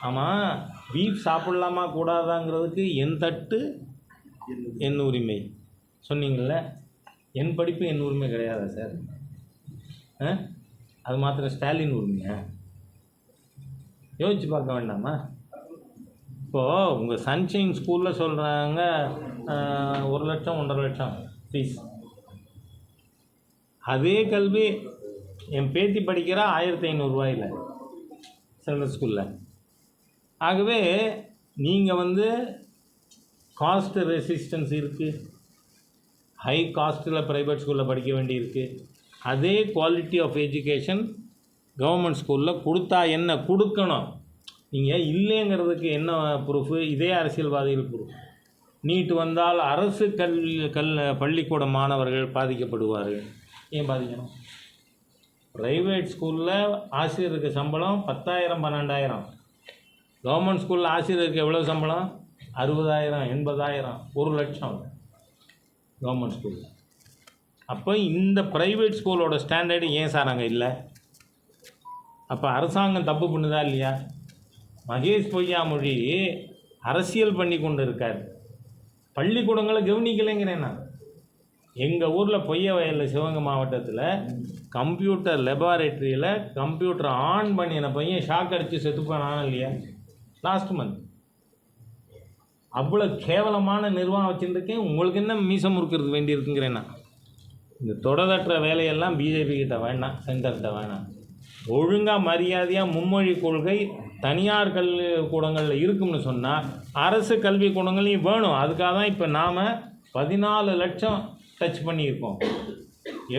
ஆமாம் பீஃப் சாப்பிட்லாமா கூடாதாங்கிறதுக்கு என் தட்டு என் உரிமை. சொன்னீங்கள்ல என் படிப்பு என் உரிமை கிடையாதா சார்? ஆ? அது மாத்திரம் ஸ்டாலின் உரிமையா? யோசிச்சு பார்க்க வேண்டாமா? இப்போது உங்கள் சன்ஷைன் ஸ்கூலில் சொல்கிறாங்க ஒரு லட்சம் ஒன்றரை லட்சம் ஃபீஸ் அதே கல்வி என் பேத்தி படிக்கிறா ஆயிரத்தி ஐநூறுரூவாயில் சென்ட்ரல் ஸ்கூலில். ஆகவே நீங்கள் வந்து காஸ்ட் ரெசிஸ்டன்ஸ் இருக்குது ஹை காஸ்ட்டில் ப்ரைவேட் ஸ்கூலில் படிக்க வேண்டியிருக்கு. அதே குவாலிட்டி ஆஃப் எஜுகேஷன் கவர்மெண்ட் ஸ்கூலில் கொடுத்தா என்ன? கொடுக்கணும். நீங்கள் இல்லைங்கிறதுக்கு என்ன ப்ரூஃபு இதே அரசியல்வாதிகள் ப்ரூஃப் நீட் வந்தால் அரசு கல்வி கல் பள்ளிக்கூட மாணவர்கள் பாதிக்கப்படுவார்கள். ஏன் பாதிக்கணும்? ப்ரைவேட் ஸ்கூலில் ஆசிரியருக்கு சம்பளம் பத்தாயிரம் பன்னெண்டாயிரம். கவர்மெண்ட் ஸ்கூலில் ஆசிரியருக்கு எவ்வளோ சம்பளம்? அறுபதாயிரம் எண்பதாயிரம் ஒரு லட்சம் கவர்மெண்ட் ஸ்கூலில். அப்போ இந்த ப்ரைவேட் ஸ்கூலோட ஸ்டாண்டர்டு ஏன் சார் அங்கே இல்லை? அப்போ அரசாங்கம் தப்பு பண்ணுதா இல்லையா? மகேஷ் பொய்யாமொழி அரசியல் பண்ணி கொண்டு இருக்கார் பள்ளிக்கூடங்களை கவனிக்கலைங்கிறேன் நான். எங்கள் ஊரில் பொய்ய வயலில் சிவகங்கை மாவட்டத்தில் கம்ப்யூட்டர் லெபாரேட்டரியில் கம்ப்யூட்டர் ஆன் பண்ணின பையன் ஷாக் அடித்து செத்து போனானா இல்லையா? லாஸ்ட் மந்த் அவ்வளோ கேவலமான நிர்வாகம் வச்சுருக்கேன் உங்களுக்கு என்ன மீசம் முறுக்கிறது வேண்டியிருக்குங்கிறேன் நான். இந்த தொடதற்ற வேலையெல்லாம் பிஜேபி கிட்ட வேண்டாம் சென்டர்கிட்ட வேணாம் ஒழுங்காக மரியாதையாக மும்மொழி கொள்கை தனியார் கல்வி கூடங்களில் இருக்கும்னு சொன்னால் அரசு கல்வி கூடங்களையும் வேணும். அதுக்காக தான் இப்போ நாம் பதினாலு லட்சம் டச் பண்ணியிருக்கோம்.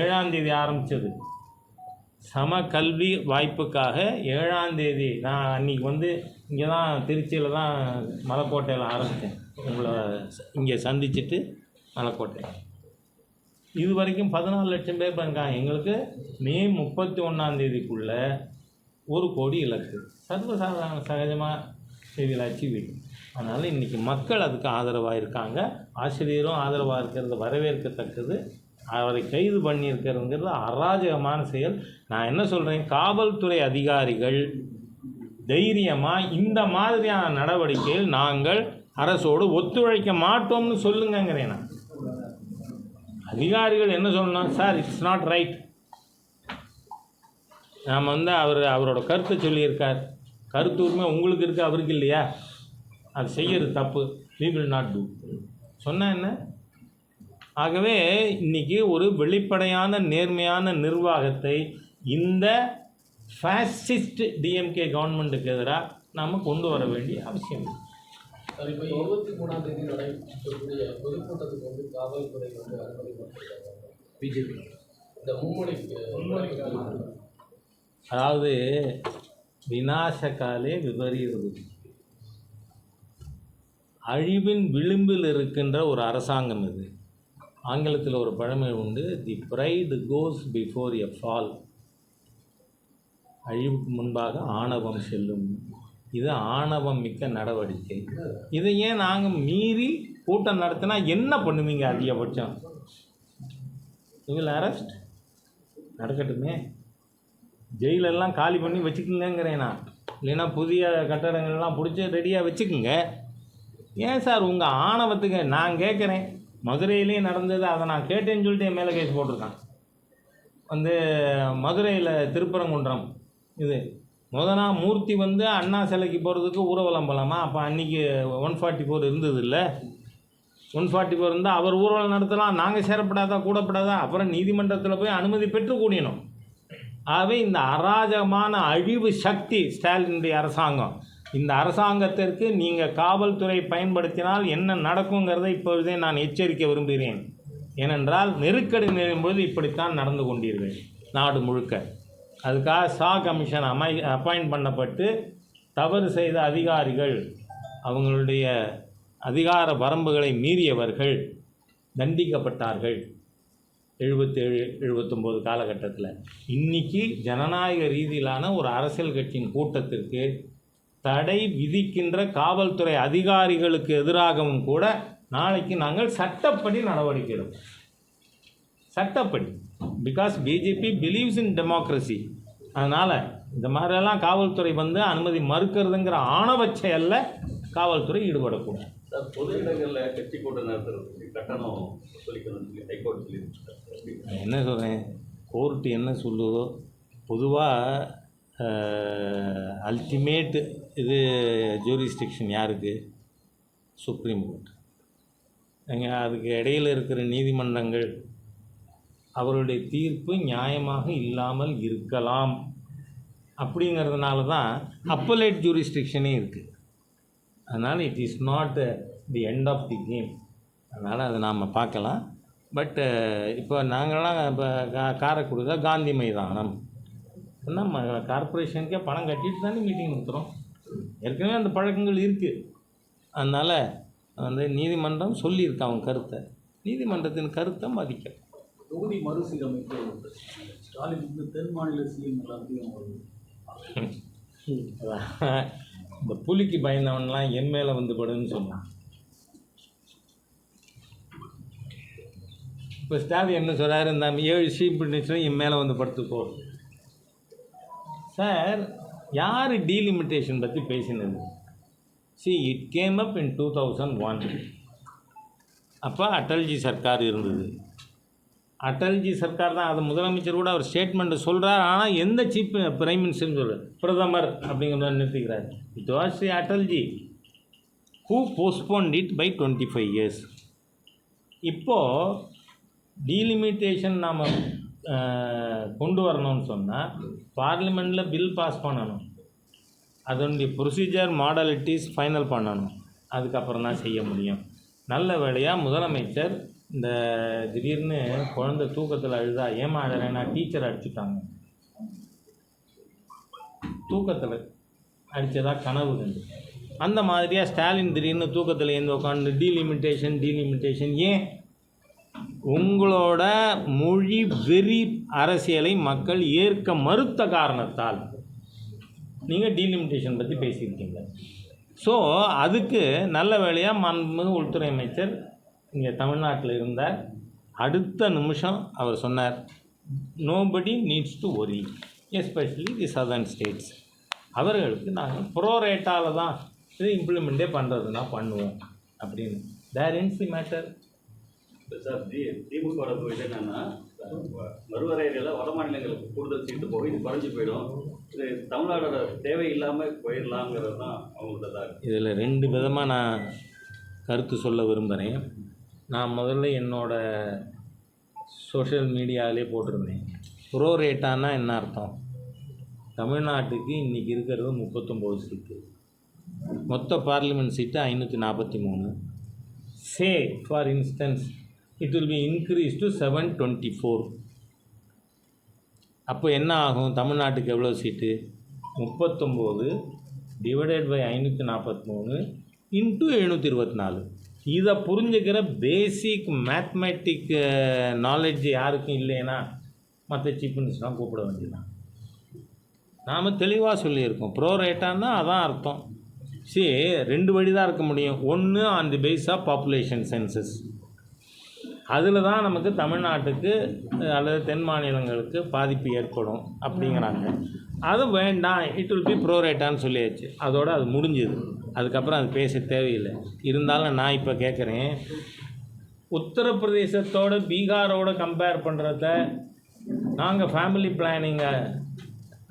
ஏழாம் தேதி ஆரம்பித்தது சம கல்வி வாய்ப்புக்காக ஏழாம் தேதி நான் அன்றைக்கி வந்து இங்கே தான் திருச்சியில் தான் மலைக்கோட்டையில் ஆரம்பித்தேன் உங்களை இங்கே சந்திச்சுட்டு மலைக்கோட்டை. இது வரைக்கும் பதினாலு லட்சம் பேர் பண்ணுறாங்க எங்களுக்கு மே முப்பத்தி ஒன்றாந்தேதிக்குள்ளே ஒரு கோடி இலக்கு. சர்வசாதாரண சகஜமாக செய்திகளாச்சு வீடும் அதனால் இன்றைக்கி மக்கள் அதுக்கு ஆதரவாக இருக்காங்க ஆசிரியரும் ஆதரவாக இருக்கிறது வரவேற்கத்தக்கது. அவரை கைது பண்ணியிருக்கிறதுங்கிறது அராஜகமான செயல். நான் என்ன சொல்கிறேன் காவல்துறை அதிகாரிகள் தைரியமாக இந்த மாதிரியான நடவடிக்கையில் நாங்கள் அரசோடு ஒத்துழைக்க மாட்டோம்னு சொல்லுங்கங்கிறேன் நான். அதிகாரிகள் என்ன சொல்லணும்? சார் இட்ஸ் நாட் ரைட் நாம் வந்து அவர் அவரோட கருத்தை சொல்லியிருக்கார். கருத்து உரிமை உங்களுக்கு இருக்குது அவருக்கு இல்லையா? அது செய்யறது தப்பு. வி வில் நாட் டூ சொன்னால் என்ன? ஆகவே இன்னைக்கு ஒரு வெளிப்படையான நேர்மையான நிர்வாகத்தை இந்த ஃபேசிஸ்ட் டிஎம்கே கவர்மெண்ட்டுக்கு எதிராக நாம் கொண்டு வர வேண்டிய அவசியம் இருக்கு. சார் இப்போ இருபத்தி மூணாம் தேதி நடைபெறக்கூடிய பொதுக்கூட்டத்துக்கு வந்து காவல்துறை வந்து அனுமதி பிஜேபி. இந்த மும்மொழி அதாவது விநாசகாலே விபரீதம் அழிவின் விளிம்பில் இருக்கின்ற ஒரு அரசாங்கம் இது. ஆங்கிலத்தில் ஒரு பழமை உண்டு the pride goes before a fall அழிவுக்கு முன்பாக ஆணவம் செல்லும். இது ஆணவம் மிக்க நடவடிக்கை. இதை ஏன் நாங்கள் மீறி கூட்டம் நடத்தினா என்ன பண்ணுவீங்க அதிகபட்சம்? இதில் அரெஸ்ட் நடக்கட்டுமே. ஜெயிலெல்லாம் காலி பண்ணி வச்சுக்குங்கிறேன் நான். இல்லைன்னா புதிய கட்டடங்கள்லாம் பிடிச்சி ரெடியாக வச்சுக்குங்க. ஏன் சார் உங்கள் ஆணவத்துக்கு நான் கேட்குறேன்? மதுரையிலேயே நடந்தது அதை நான் கேட்டேன்னு சொல்லிட்டு என் மேலே கேஸ் போட்டிருக்கான் வந்து மதுரையில் திருப்பரங்குன்றம் இது. முதனா மூர்த்தி வந்து அண்ணா சிலைக்கு போகிறதுக்கு ஊர்வலம் போகலாமா அப்போ அன்றைக்கி ஒன் ஃபார்ட்டி ஃபோர் இருந்தது இல்லை. ஒன் ஃபார்ட்டி ஃபோர் இருந்தால் அவர் ஊர்வலம் நடத்தலாம் நாங்கள் சேரப்படாதா கூடப்படாதா? அப்புறம் நீதிமன்றத்தில் போய் அனுமதி பெற்று கூடியணும். ஆகவே இந்த அராஜகமான அழிவு சக்தி ஸ்டாலினுடைய அரசாங்கம் இந்த அரசாங்கத்திற்கு நீங்கள் காவல்துறை பயன்படுத்தினால் என்ன நடக்குங்கிறதை இப்பொழுதே நான் எச்சரிக்க விரும்புகிறேன். ஏனென்றால் நெருக்கடி நேரும் பொழுது இப்படித்தான் நடந்து கொண்டீர்கள் நாடு முழுக்க. அதுக்காக சா கமிஷன் அமை அப்பாயிண்ட் பண்ணப்பட்டு தவறு செய்த அதிகாரிகள் அவங்களுடைய அதிகார வரம்புகளை மீறியவர்கள் தண்டிக்கப்பட்டார்கள். எழுபத்தேழு எழுபத்தொம்போது காலகட்டத்தில். இன்னைக்கு ஜனநாயக ரீதியிலான ஒரு அரசியல் கட்சியின் கூட்டத்திற்கு தடை விதிக்கின்ற காவல்துறை அதிகாரிகளுக்கு எதிராகவும் கூட நாளைக்கு நாங்கள் சட்டப்படி நடவடிக்கை எடுப்போம் சட்டப்படி because BJP believes in democracy அதனால் இந்த மாதிரியெல்லாம் காவல்துறை வந்து அனுமதி மறுக்கிறதுங்கிற ஆணவச் செயலில் காவல்துறை ஈடுபடக்கூடாது சார் பொது இடங்களில் கட்சி கூட்டம் நடத்துறதுக்கு கட்டணம் வசூலிக்கணும்னு சொல்லி ஹைகோர்ட் சொல்லியிருக்காங்க. நான் என்ன சொல்கிறேன் கோர்ட்டு என்ன சொல்லுதோ? பொதுவாக அல்டிமேட் இது ஜூரிஸ்டிக்ஷன் யாருக்கு? சுப்ரீம் கோர்ட் எங்கே அதுக்கு இடையில் இருக்கிற நீதிமன்றங்கள் அவருடைய தீர்ப்பு நியாயமாக இல்லாமல் இருக்கலாம். அப்படிங்கிறதுனால தான் அப்பலேட் ஜூரிஸ்டிக்ஷனே இருக்குது அதனால் it is not the end of the game அதனால் அதை நாம் பார்க்கலாம். பட்டு இப்போ நாங்களாம் இப்போ கா காரைக்குடியில் காந்தி மைதானம். நம்ம கார்ப்பரேஷனுக்கே பணம் கட்டிட்டு தானே மீட்டிங் நடத்துகிறோம் ஏற்கனவே அந்த பழக்கங்கள் இருக்குது அதனால் வந்து நீதிமன்றம் சொல்லியிருக்கு அவன் கருத்தை. நீதிமன்றத்தின் கருத்தை மதிக்க தொகுதி மறுசீரமைப்பு ஸ்டாலின் வந்து தென் மாநில சிஎம் எல்லாத்தையும் இந்த புலிக்கு பயந்தவன்லாம் என் மேலே வந்து படுன்னு சொன்னான். இப்போ ஸ்டாலின் என்ன சொல்கிறாரு இந்த ஏழு சீப் நிமிஷம் என் மேலே வந்து படுத்துக்கோ. சார் யார் டீலிமிட்டேஷன் பற்றி பேசினது? See it came up in two thousand one அப்போ அட்டல்ஜி சர்க்கார் இருந்தது. அட்டல்ஜி சர்க்கார் தான் அது முதலமைச்சர் கூட அவர் ஸ்டேட்மெண்ட்டு சொல்கிறார் ஆனால் எந்த சீஃப் பிரைம் மினிஸ்டர்னு சொல்கிறார் பிரதமர் அப்படிங்கிற மாதிரி நிறுத்திக்கிறார். It was Atalji who postpone it by twenty five years இப்போது டீலிமிட்டேஷன் நாம் கொண்டு வரணும்னு சொன்னால் பார்லிமெண்ட்டில் பில் பாஸ் பண்ணணும். அதனுடைய ப்ரொசீஜர் மாடலிட்டிஸ் ஃபைனல் பண்ணணும். அதுக்கப்புறம் தான் செய்ய முடியும். நல்ல வேலையாக முதலமைச்சர் இந்த திடீர்னு குழந்தை தூக்கத்தில் அழுதா ஏமா அழறேன்னா டீச்சர் அடிச்சுட்டாங்க. தூக்கத்தில் அடித்ததா கனவு கண்டு. அந்த மாதிரியாக ஸ்டாலின் திடீர்னு தூக்கத்தில் எழுந்து உட்காந்து டீலிமிட்டேஷன் டீலிமிட்டேஷன் ஏன் உங்களோட மொழி வெறி அரசியலை மக்கள் ஏற்க மறுத்த காரணத்தால். நீங்கள் டீலிமிட்டேஷன் பற்றி பேசியிருக்கீங்க. ஸோ அதுக்கு நல்ல வேலையாக மாண்புமிகு உள்துறை அமைச்சர் இங்கே தமிழ்நாட்டில் இருந்தார் அடுத்த நிமிஷம் அவர் சொன்னார். Nobody needs to worry especially the southern states அவர்களுக்கு நாங்கள் ப்ரோரேட்டாவில் தான் இது இம்ப்ளிமெண்ட்டே பண்ணுறதுனா பண்ணுவோம் அப்படின்னு. தேர் இன்ஸ் தி மேட்டர் சார் தி திமுக போயிட்டு என்னன்னா மறுவரையில் வட மாநிலங்களுக்கு கூடுதல் சீட்டு போக இது குறைஞ்சி போயிடும். இது தமிழ்நாடோட தேவை இல்லாமல் போயிடலாங்கிறது தான் அவங்களோட தான் இதில் ரெண்டு விதமாக நான் கருத்து சொல்ல விரும்புகிறேன் நான் முதல்ல என்னோட சோஷியல் மீடியாவிலே போட்டிருந்தேன். ப்ரோ ரேட்டானா என்ன அர்த்தம்? தமிழ்நாட்டுக்கு இன்றைக்கி இருக்கிறது முப்பத்தொம்போது சீட்டு. மொத்த பார்லிமெண்ட் சீட்டு ஐநூற்றி நாற்பத்தி மூணு. Say for instance it will be increase to seven twenty four அப்போ என்ன ஆகும்? தமிழ்நாட்டுக்கு எவ்வளோ சீட்டு முப்பத்தொம்போது டிவைடட் பை ஐநூற்றி நாற்பத்தி மூணு இன்ட்டு எழுநூற்றி இருபத்தி நாலு. இதை புரிஞ்சுக்கிற பேசிக் மேத்மெட்டிக் நாலேஜ் யாருக்கும் இல்லைன்னா மற்ற சீஃப் மினிஸ்டர்லாம் கூப்பிட வேண்டியதான் நாம் தெளிவாக சொல்லியிருக்கோம். ப்ரோ ரேட்டான்னா அதான் அர்த்தம். சரி ரெண்டு வழி தான் இருக்க முடியும். ஒன்று on the base of population census அதில் தான் நமக்கு தமிழ்நாட்டுக்கு அல்லது தென் மாநிலங்களுக்கு பாதிப்பு ஏற்படும் அப்படிங்கிறாங்க. அது வேண்டாம் இட் வில் பி ப்ரோரேட்டான்னு சொல்லியாச்சு. அதோடு அது முடிஞ்சுது. அதுக்கப்புறம் அது பேச தேவையில்லை. இருந்தாலும் நான் இப்போ கேட்குறேன் உத்தரப்பிரதேசத்தோட பீகாரோட கம்பேர் பண்ணுறத நாங்கள் ஃபேமிலி பிளானிங்கை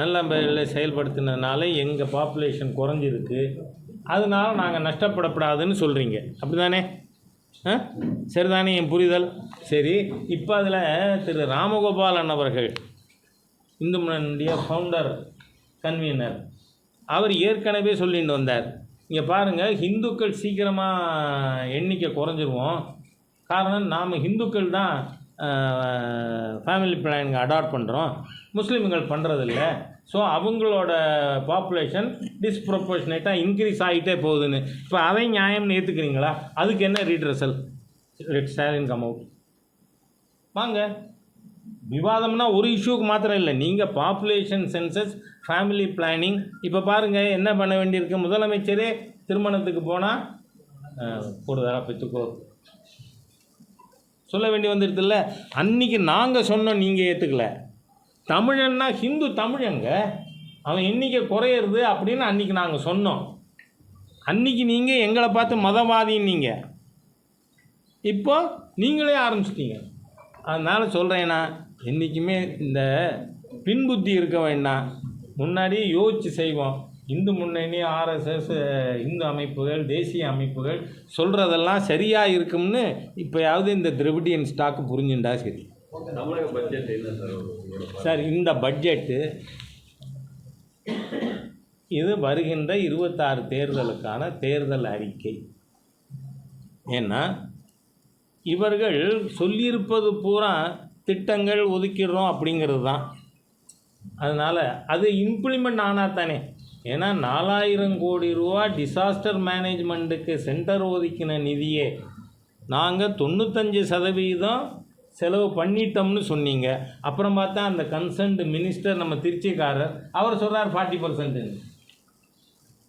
நல்ல முறையில் செயல்படுத்தினதுனால எங்கள் பாப்புலேஷன் குறைஞ்சிருக்கு. அதனால நாங்கள் நஷ்டப்படப்படாதுன்னு சொல்கிறீங்க அப்படி தானே சரிதானே என் புரிதல்? சரி இப்போ அதில் திரு ராமகோபாலன் அவர்கள் இந்து முன்னணியுடைய ஃபவுண்டர் கன்வீனர் அவர் ஏற்கனவே சொல்லிட்டு வந்தார். இங்கே பாருங்கள் ஹிந்துக்கள் சீக்கிரமாக எண்ணிக்கை குறைஞ்சிருவோம். காரணம் நாம் ஹிந்துக்கள் தான் ஃபேமிலி பிளானிங் அடாப்ட் பண்ணுறோம் முஸ்லீம்கள் பண்ணுறதில்ல ஸோ அவங்களோட பாப்புலேஷன் டிஸ்ப்ரொபோர்ஷனேட்டாக இன்க்ரீஸ் ஆகிட்டே போகுதுன்னு. இப்போ அதை நியாயம்னு ஏற்றுக்கிறீங்களா அதுக்கு என்ன ரீட்ரஸல் ஸ்டாலின் கம் அவுட் வாங்க. விவாதம்னா ஒரு இஷ்யூக்கு மாத்திரம் இல்லை. நீங்கள் பாப்புலேஷன் சென்சஸ் ஃபேமிலி பிளானிங் இப்போ பாருங்கள் என்ன பண்ண வேண்டியிருக்கு? முதலமைச்சரே திருமணத்துக்கு போனால் கூடுதலாக பெற்றுக்கோ சொல்ல வேண்டி வந்துடுதுல்ல அன்னைக்கு நாங்கள் சொன்னோம் நீங்கள் ஏற்றுக்கல தமிழன்னா ஹிந்து தமிழங்க. அவன் எண்ணிக்கை குறையிறது அப்படின்னு அன்றைக்கி நாங்கள் சொன்னோம். அன்றைக்கி நீங்கள் எங்களை பார்த்து மதவாதின்னீங்க. இப்போ நீங்களே ஆரம்பிச்சிட்டீங்க. அதனால் சொல்கிறேன்னா என்றைக்குமே இந்த பின்புத்தி இருக்க வேண்டாம். முன்னாடியே யோசித்து செய்வோம். இந்து முன்னணி ஆர்எஸ்எஸ் இந்து அமைப்புகள் தேசிய அமைப்புகள் சொல்கிறதெல்லாம் சரியாக இருக்கும்னு இப்போயாவது இந்த திரவிடியன் ஸ்டாக்கு புரிஞ்சுண்டா சரி? தமிழக பட்ஜெட் என்ன சார் சார் இந்த பட்ஜெட்டு இது வருகின்ற இருபத்தாறு தேர்தலுக்கான தேர்தல் அறிக்கை. ஏன்னா இவர்கள் சொல்லியிருப்பது பூரா திட்டங்கள் ஒதுக்கிடுறோம் அப்படிங்கிறது தான் அதனால் அது இம்ப்ளிமெண்ட் ஆனால் தானே ஏன்னா நாலாயிரம் கோடி ரூபா டிசாஸ்டர் மேனேஜ்மெண்ட்டுக்கு சென்டர் ஒதுக்கின நிதியே நாங்கள் தொண்ணூத்தஞ்சு சதவீதம் செலவு பண்ணிட்டோம்னு சொன்னீங்க. அப்புறம் பார்த்தா அந்த கன்சர்ன்டு மினிஸ்டர் நம்ம திருச்சிக்காரர் அவர் சொல்கிறார் ஃபார்ட்டி பர்சன்ட்டுன்னு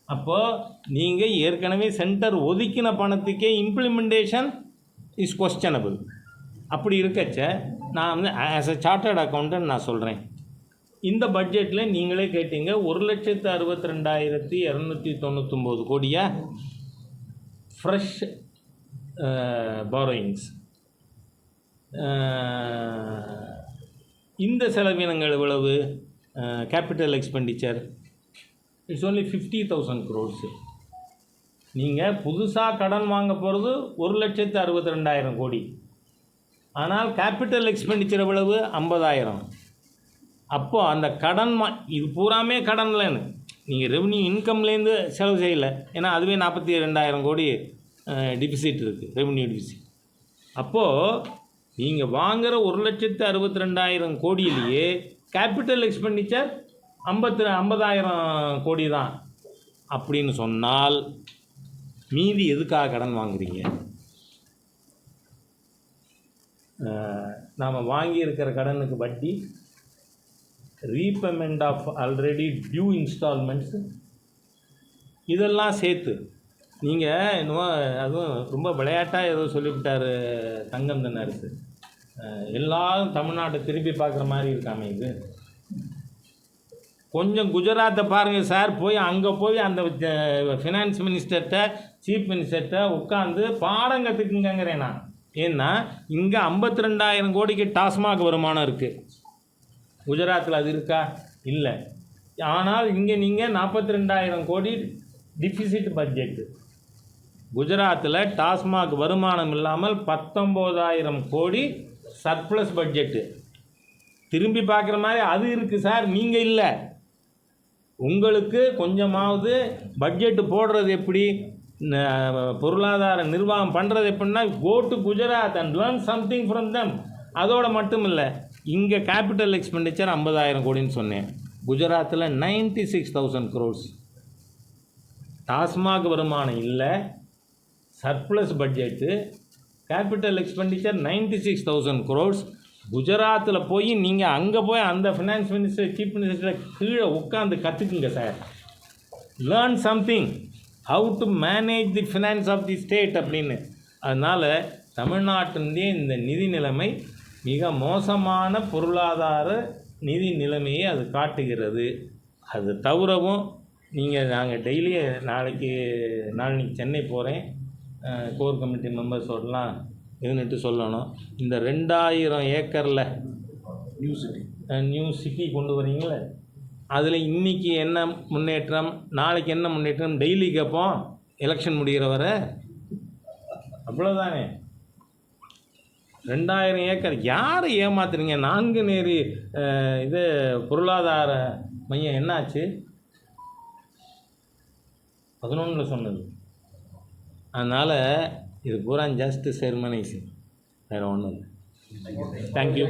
அப்போது நீங்கள் ஏற்கனவே சென்டர் ஒதுக்கின பணத்துக்கே இம்ப்ளிமெண்டேஷன் இஸ் கொஸ்டனபிள் அப்படி இருக்கச்ச நான் வந்து ஆஸ் அ சார்ட்டர்ட் அக்கௌண்டன்ட் நான் சொல்கிறேன் இந்த பட்ஜெட்டில் நீங்களே கேட்டீங்க ஒரு லட்சத்து அறுபத்தி ரெண்டாயிரத்தி இரநூத்தி தொண்ணூத்தொம்பது கோடியாக ஃப்ரெஷ் பாரோயிங்ஸ் இந்த செலவினங்கள் எவ்வளவு? Capital expenditure it's only fifty thousand crores நீங்கள் புதுசாக கடன் வாங்க போகிறது ஒரு லட்சத்து அறுபத்தி ரெண்டாயிரம் கோடி. ஆனால் கேபிட்டல் எக்ஸ்பெண்டிச்சர் எவ்வளவு? ஐம்பதாயிரம். அப்போது அந்த கடன் மா இது பூராமே கடன்லன்னு நீங்கள் ரெவன்யூ இன்கம்லேருந்து செலவு செய்யலை. ஏன்னா அதுவே நாற்பத்தி ரெண்டாயிரம் கோடி டிபிசிட் இருக்குது ரெவன்யூ டிபிசிட் அப்போது நீங்கள் வாங்குகிற ஒரு லட்சத்து அறுபத்தி ரெண்டாயிரம் கோடியிலேயே கேபிட்டல் எக்ஸ்பெண்டிச்சர் ஐம்பத்து ஐம்பதாயிரம் கோடி தான் அப்படின்னு சொன்னால் மீதி எதுக்காக கடன் வாங்குறீங்க? நாம் வாங்கியிருக்கிற கடனுக்கு வட்டி repayment of already due instalments இதெல்லாம் சேர்த்து நீங்கள் என்னமோ அதுவும் ரொம்ப விளையாட்டாக ஏதோ சொல்லிவிட்டார் தங்கம் தென்னரசு அஹ் எல்லாரும் தமிழ்நாட்டை திருப்பி பார்க்குற மாதிரி இருக்காமே இது. கொஞ்சம் குஜராத்தை பாருங்கள் சார் போய் அங்கே போய் அந்த ஃபினான்ஸ் மினிஸ்டர்கிட்ட சீஃப் மினிஸ்டர்கிட்ட உட்காந்து பாடம் கற்றுக்குங்கிறேன் நான். ஏன்னா இங்கே ஐம்பத்தி ரெண்டாயிரம் கோடிக்கு டாஸ்மாக் வருமானம் இருக்குது குஜராத்தில் அது இருக்கா? இல்லை. ஆனால் இங்கே நீங்கள் நாற்பத்தி ரெண்டாயிரம் கோடி டிஃபிசிட் பட்ஜெட்டு குஜராத்தில் டாஸ்மாக் வருமானம் இல்லாமல் பத்தொம்போதாயிரம் கோடி சர்ப்ளஸ் பட்ஜெட்டு திரும்பி பார்க்குற மாதிரி அது இருக்குது சார் நீங்கள் இல்லை. உங்களுக்கு கொஞ்சமாவது பட்ஜெட்டு போடுறது எப்படி? பொருளாதார நிர்வாகம் பண்ணுறது எப்படின்னா go to Gujarat and learn something from them அதோட மட்டும் இல்லை இங்கே கேபிட்டல் எக்ஸ்பெண்டிச்சர் ஐம்பதாயிரம் கோடின்னு சொன்னேன். குஜராத்தில் ninety six thousand crores TASMAC வருமானம் இல்லை surplus budget. Capital expenditure ninety six thousand crores குஜராத்தில் போய் நீங்கள் அங்கே போய் அந்த ஃபினான்ஸ் மினிஸ்டர் சீஃப் மினிஸ்டர் கீழே உட்காந்து கற்றுக்குங்க sir learn something how to manage the finance of the state அப்படின்னு. அதனால் தமிழ்நாட்டினுடைய இந்த நிதி நிலைமை மிக மோசமான பொருளாதார நிதி நிலைமையை அது காட்டுகிறது. அது தவிரவும் நீங்கள் நாங்கள் டெய்லி நாளைக்கு நாளைக்கு சென்னை போகிறேன் கோர் கமிட்டி மெம்பர்ஸோடலாம் இருந்துட்டு சொல்லணும். இந்த ரெண்டாயிரம் ஏக்கரில் நியூ சிட்டி நியூ சிட்டி கொண்டு வரீங்களே அதில் இன்னைக்கு என்ன முன்னேற்றம்? நாளைக்கு என்ன முன்னேற்றம்? டெய்லி கேட்போம் எலெக்ஷன் முடிகிற வரை. அவ்வளோதானே ரெண்டாயிரம் ஏக்கர். யாரை ஏமாத்துறீங்க? நான்கு நேரி இது பொருளாதார மையம் என்னாச்சு? பதினொன்றில் சொன்னது. அதனால் இது பூரா ஜஸ்ட் செர்மனைசிங் வேறு ஒன்றும் இல்லை. தேங்க்யூ